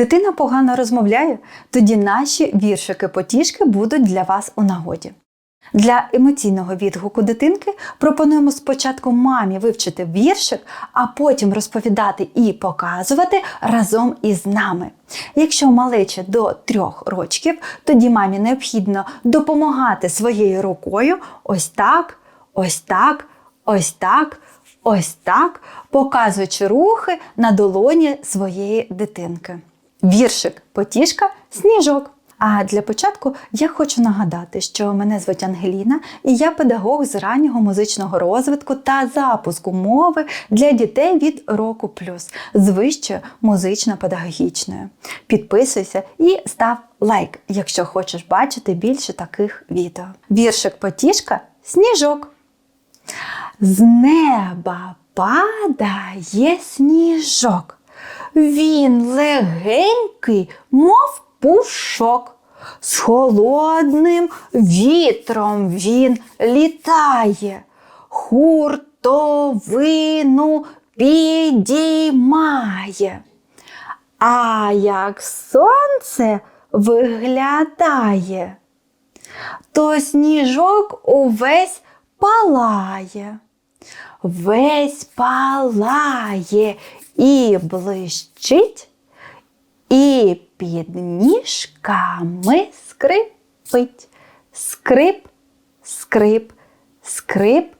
Дитина погано розмовляє, тоді наші віршики-потішки будуть для вас у нагоді. Для емоційного відгуку дитинки пропонуємо спочатку мамі вивчити віршик, а потім розповідати і показувати разом із нами. Якщо малече до трьох рочків, тоді мамі необхідно допомагати своєю рукою ось так, ось так, ось так, ось так, показуючи рухи на долоні своєї дитинки. Віршик потішка сніжок. А для початку я хочу нагадати, що мене звуть Ангеліна, і я педагог з раннього музичного розвитку та запуску мови для дітей від року плюс з вищою музично-педагогічною. Підписуйся і став лайк, якщо хочеш бачити більше таких відео. Віршик потішка сніжок. З неба падає сніжок. Він легенький, мов пушок. З холодним вітром він літає, хуртовину підіймає. А як сонце виглядає, то сніжок увесь палає, весь палає і блищить, і під ніжками скрипить. Скрип, скрип, скрип,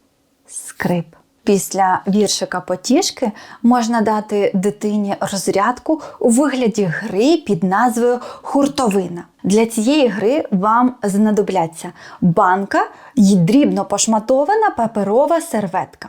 скрип. Після віршика потішки можна дати дитині розрядку у вигляді гри під назвою Хуртовина. Для цієї гри вам знадобляться банка й дрібно пошматована паперова серветка.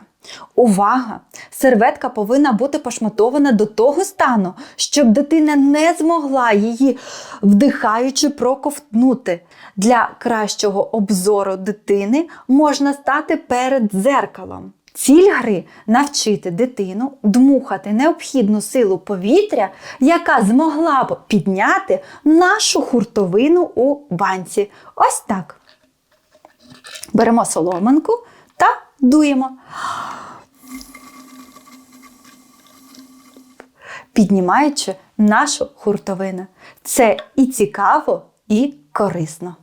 Увага! Серветка повинна бути пошматована до того стану, щоб дитина не змогла її вдихаючи проковтнути. Для кращого обзору дитини можна стати перед дзеркалом. Ціль гри навчити дитину дмухати необхідну силу повітря, яка змогла б підняти нашу хуртовину у банці. Ось так. Беремо соломинку та дуємо. Піднімаючи нашу хуртовину. Це і цікаво, і корисно.